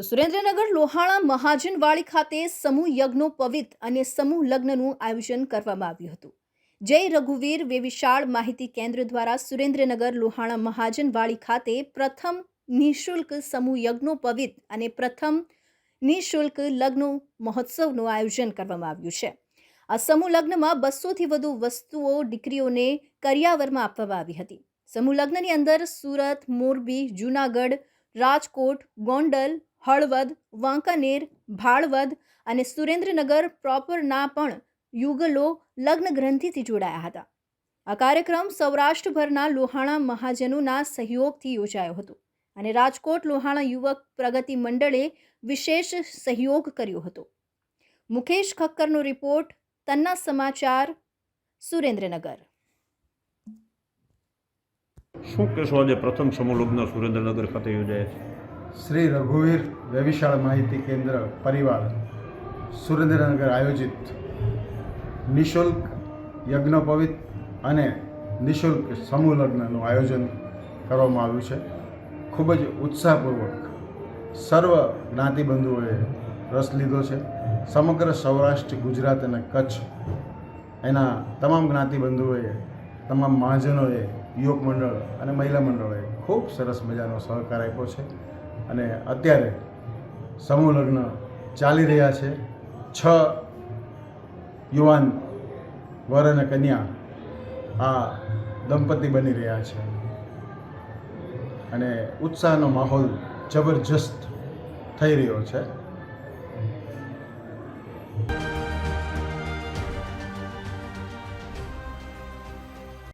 તો સુરેન્દ્રનગર લોહાણા મહાજનવાડી ખાતે સમૂહ યજ્ઞો પવિત અને સમૂહ લગ્નનું આયોજન કરવામાં આવ્યું હતું. જય રઘુવીર વેવિશાળ માહિતી કેન્દ્ર દ્વારા સુરેન્દ્રનગર લોહાણા મહાજનવાડી ખાતે પ્રથમ નિઃશુલ્ક સમૂહ યજ્ઞો પવિત અને પ્રથમ નિઃશુલ્ક લગ્ન મહોત્સવનું આયોજન કરવામાં આવ્યું છે. આ સમૂહ લગ્નમાં બસોથી વધુ વસ્તુઓ, દીકરીઓને કરિયાવરમાં આપવામાં આવી હતી. સમૂહ લગ્નની અંદર સુરત, મોરબી, જૂનાગઢ, રાજકોટ, ગોંડલ હળવદ, વાંકાનેર, ભાળવદ અને સુરેન્દ્રનગર પ્રોપરના પણ યુગલો લગ્ન ગ્રંથિથી જોડાયા હતા. આ કાર્યક્રમ સૌરાષ્ટ્રભરના લોહાણા મહાજનોના સહયોગથી યોજાયો હતો અને રાજકોટ લોહાણા યુવક પ્રગતિ મંડળે વિશેષ સહયોગ કર્યો હતો. મુકેશ ખક્કરનો રિપોર્ટ, તન્ના સમાચાર, સુરેન્દ્રનગર. શું કહેશો આજે પ્રથમ સમૂહ લગ્ન સુરેન્દ્રનગર ખાતે યોજાયા છે? શ્રી રઘુવીર વ્યવિશાળ માહિતી કેન્દ્ર પરિવાર સુરેન્દ્રનગર આયોજિત નિઃશુલ્ક યજ્ઞોપવિત અને નિઃશુલ્ક સમૂહ લગ્નનું આયોજન કરવામાં આવ્યું છે. ખૂબ જ ઉત્સાહપૂર્વક સર્વ જ્ઞાતિબંધુઓએ રસ લીધો છે. સમગ્ર સૌરાષ્ટ્ર, ગુજરાત અને કચ્છ એના તમામ જ્ઞાતિબંધુઓએ તમામ મહાજનોએ, યુવક મંડળ અને મહિલા મંડળોએ ખૂબ સરસ મજાનો સહકાર આપ્યો છે. અને અત્યારે સમૂહ લગ્ન ચાલી રહ્યા છે. છ યુવાન વર અને કન્યા આ દંપતી બની રહ્યા છે. અને ઉત્સાહનો માહોલ જબરજસ્ત થઈ રહ્યો છે.